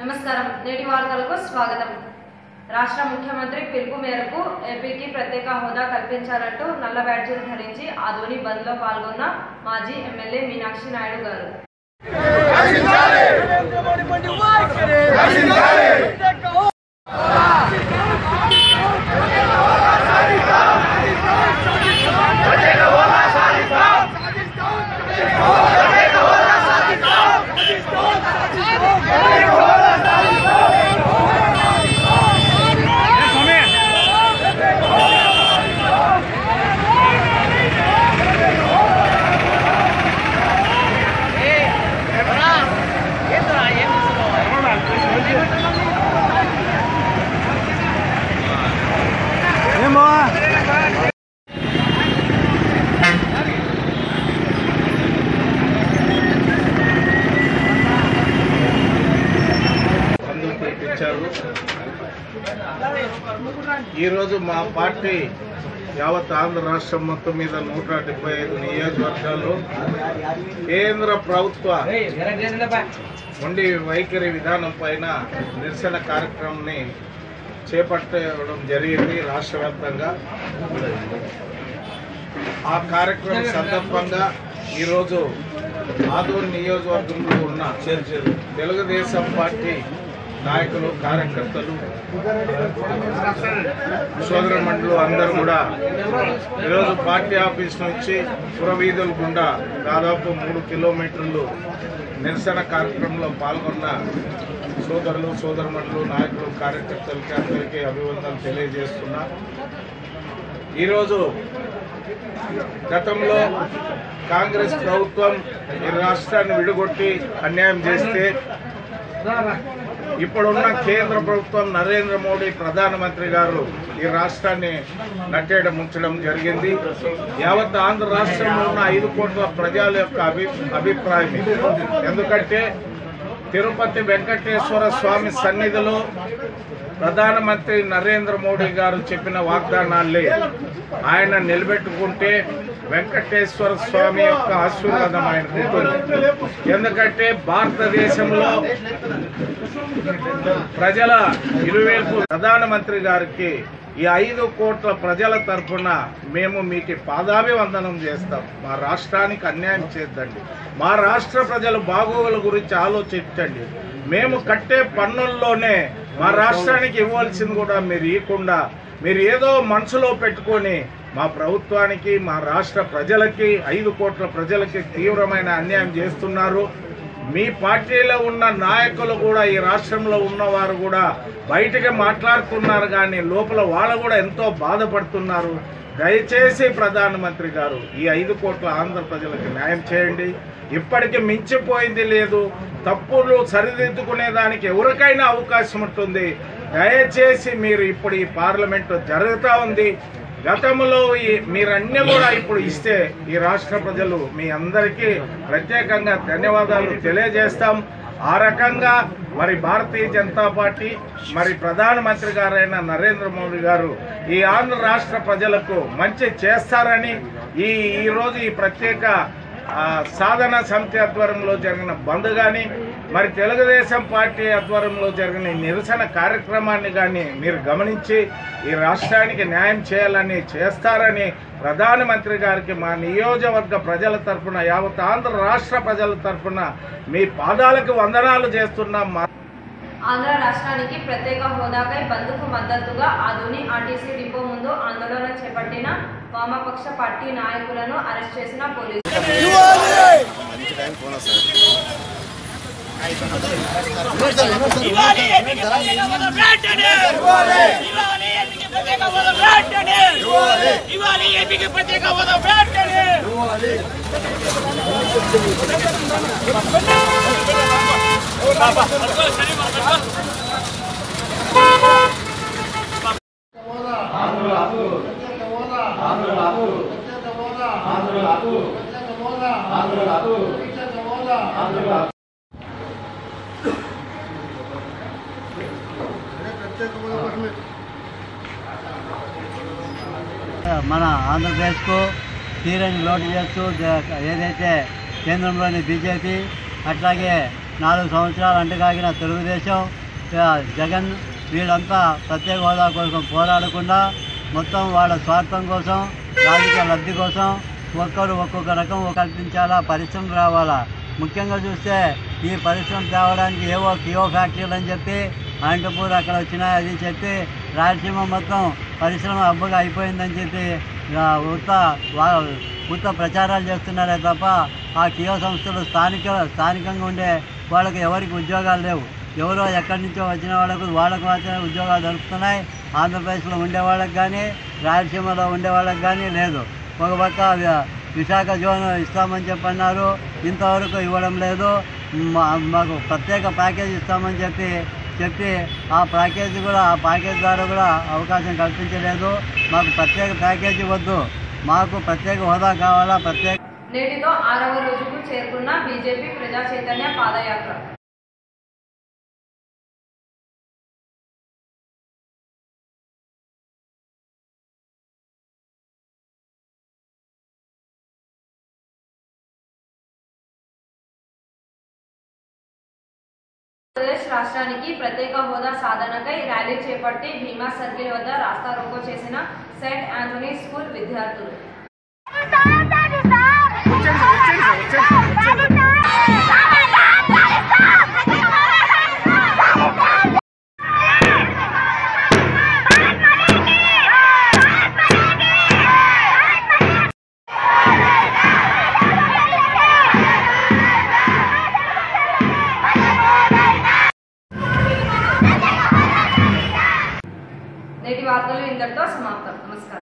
నమస్కారం నేటి వార్తలకు స్వాగతం రాష్ట్ర ముఖ్యమంత్రి పిలుపు మేరకు ఏపీకి ప్రత్యేక హోదా కల్పించాలంటూ నల్ల బ్యాడ్జీలు ధరించి ఆదోని బంద్లో పాల్గొన్న మాజీ ఎమ్మెల్యే మీనాక్షి నాయుడు గారు Oh! ఈరోజు మా పార్టీ యావత్ ఆంధ్ర రాష్ట్రం మొత్తం మీద నూట డెబ్బై ఐదు నియోజకవర్గాల్లో కేంద్ర ప్రభుత్వ ఉండి వైఖరి విధానం పైన నిరసన కార్యక్రమాన్ని చేపట్టడం జరిగింది రాష్ట్ర వ్యాప్తంగా. ఆ కార్యక్రమం సందర్భంగా ఈరోజు ఆదూరు నియోజకవర్గంలో ఉన్న తెలుగుదేశం పార్టీ నాయకులు కార్యకర్తలు సోదర మండలు అందరూ కూడా ఈరోజు పార్టీ ఆఫీస్ నుంచి పురవీధుల గుండా దాదాపు మూడు కిలోమీటర్లు నిరసన కార్యక్రమంలో పాల్గొన్న సోదరులు సోదరమణులు నాయకులు కార్యకర్తలకి అందరికీ అభివందనలు తెలియజేస్తున్నా. ఈరోజు గతంలో కాంగ్రెస్ ప్రభుత్వం ఈ రాష్ట్రాన్ని విడగొట్టి అన్యాయం చేస్తే ఇప్పుడున్న కేంద్ర ప్రభుత్వం నరేంద్ర మోడీ ప్రధానమంత్రి గారు ఈ రాష్ట్రాన్ని నట్టేయడం ఉంచడం జరిగింది. యావత్ ఆంధ్ర రాష్ట్రంలో ఉన్న ఐదు కోట్ల ప్రజల యొక్క అభి అభిప్రాయం ఎందుకంటే తిరుపతి వెంకటేశ్వర స్వామి సన్నిధిలో ప్రధానమంత్రి నరేంద్ర మోడీ గారు చెప్పిన వాగ్దానాలే. ఆయన నిలబెట్టుకుంటే వెంకటేశ్వర స్వామి యొక్క ఆశీర్వాదం ఆయనకు ఉంటుంది. ఎందుకంటే భారతదేశంలో ప్రజల ఇరువైపు ప్రధానమంత్రి గారికి ఈ ఐదు కోట్ల ప్రజల తరఫున మేము మీకు పాదాభివందనం చేస్తాం. మా రాష్ట్రానికి అన్యాయం చేద్దండి. మా రాష్ట్ర ప్రజల బాగోగుల గురించి ఆలోచించండి. మేము కట్టే పన్నుల్లోనే మా రాష్ట్రానికి ఇవ్వాల్సింది కూడా మీరు ఇవ్వకుండా మీరు ఏదో మనసులో పెట్టుకొని మా ప్రభుత్వానికి మా రాష్ట్ర ప్రజలకి ఐదు కోట్ల ప్రజలకి తీవ్రమైన అన్యాయం చేస్తున్నారు. మీ పార్టీలో ఉన్న నాయకులు కూడా ఈ రాష్ట్రంలో ఉన్నవారు కూడా బయటకి మాట్లాడుతున్నారు కానీ లోపల వాళ్ళు కూడా ఎంతో బాధపడుతున్నారు. దయచేసి ప్రధానమంత్రి గారు ఈ ఐదు కోట్ల ఆంధ్ర ప్రజలకు న్యాయం చేయండి. ఇప్పటికి మించిపోయింది లేదు. తప్పులు సరిదిద్దుకునేదానికి ఎవరికైనా అవకాశం ఉంటుంది. దయచేసి మీరు ఇప్పుడు ఈ పార్లమెంట్ జరుగుతూ ఉంది. గతంలో ఈ మీరన్నీ కూడా ఇప్పుడు ఇస్తే ఈ రాష్ట్ర ప్రజలు మీ అందరికీ ప్రత్యేకంగా ధన్యవాదాలు తెలియజేస్తాం. ఆ రకంగా మరి భారతీయ జనతా పార్టీ మరి ప్రధానమంత్రి గారైన నరేంద్ర మోడీ గారు ఈ ఆంధ్ర రాష్ట్ర ప్రజలకు మంచి చేస్తారని ఈ ఈరోజు ఈ ప్రత్యేక సాధన సమితి ఆధ్వర్యంలో జరిగిన బంద్ కానీ మరి తెలుగుదేశం పార్టీ ఆధ్వర్యంలో జరిగిన నిరసన కార్యక్రమాన్ని కానీ మీరు గమనించి ఈ రాష్ట్రానికి న్యాయం చేయాలని చేస్తారని ప్రధానమంత్రి గారికి మా నియోజకవర్గ ప్రజల తరఫున యావత్ ఆంధ్ర రాష్ట్ర ప్రజల తరఫున మీ పాదాలకు వందనాలు చేస్తున్నాం. మా ఆంధ్ర రాష్ట్రానికి ప్రత్యేక హోదాపై బంద్కు మద్దతుగా ఆధుని ఆర్టీసీ డిపో ముందు ఆందోళన చేపట్టిన వామపక్ష పార్టీ నాయకులను అరెస్ట్ చేసిన పోలీసులు ఇవాళ ఏపీకి ప్రత్యేక హోదా వెంటనే ఇవాళ ఏపీకి ప్రత్యేక హోదా వెంటనే ఇవాళ ఏపీకి ప్రత్యేక హోదా బాబా మన ఆంధ్రప్రదేశ్కు తీరని లోటు చేస్తూ ఏదైతే కేంద్రంలోని బీజేపీ అట్లాగే నాలుగు సంవత్సరాలు అంటగాగిన తెలుగుదేశం జగన్ వీళ్ళంతా ప్రత్యేక హోదా కోసం పోరాడకుండా మొత్తం వాళ్ళ స్వార్థం కోసం రాజకీయ లబ్ధి కోసం ఒక్కరు ఒక్కొక్క రకం కల్పించాలా పరిశ్రమ రావాలా? ముఖ్యంగా చూస్తే ఈ పరిశ్రమ తేవడానికి ఏవో కియో ఫ్యాక్టరీలు అని చెప్పి అనంతపూర్ అక్కడ వచ్చినాయి అది చెప్పి రాయలసీమ మొత్తం పరిశ్రమ అబ్బగా అయిపోయిందని చెప్పి ఉత్త ఉత్త ప్రచారాలు చేస్తున్నారే తప్ప ఆ కియో సంస్థలు స్థానిక స్థానికంగా ఉండే వాళ్ళకి ఎవరికి ఉద్యోగాలు లేవు. ఎవరో ఎక్కడి నుంచో వచ్చిన వాళ్ళకు వాళ్ళకు మాత్రమే ఉద్యోగాలు దొరుకుతున్నాయి. ఆంధ్రప్రదేశ్లో ఉండే వాళ్ళకి కానీ రాయలసీమలో ఉండే వాళ్ళకి కానీ లేదు. ఒక పక్క విశాఖ జోన్ ఇస్తామని చెప్పన్నారు. ఇంతవరకు ఇవ్వడం లేదు. మా- మాకు ప్రత్యేక ప్యాకేజ్ ఇస్తామని చెప్పి చెప్పి ఆ ప్యాకేజీ కూడా ఆ ప్యాకేజ్ ద్వారా కూడా అవకాశం కల్పించలేదు. మాకు ప్రత్యేక ప్యాకేజీ వద్దు. మాకు ప్రత్యేక హోదా కావాలా? ప్రత్యేక నేటితో ఆరవ రోజుకు చేరుకున్న బీజేపీ ప్రజా చైతన్య పాదయాత్ర. राष्ट्रा की प्रत्येक हूदा साधन कई र्यी भीमा सर्किल वास्ता रोको सेंट आंटोनी स्कूल विद्यार्थी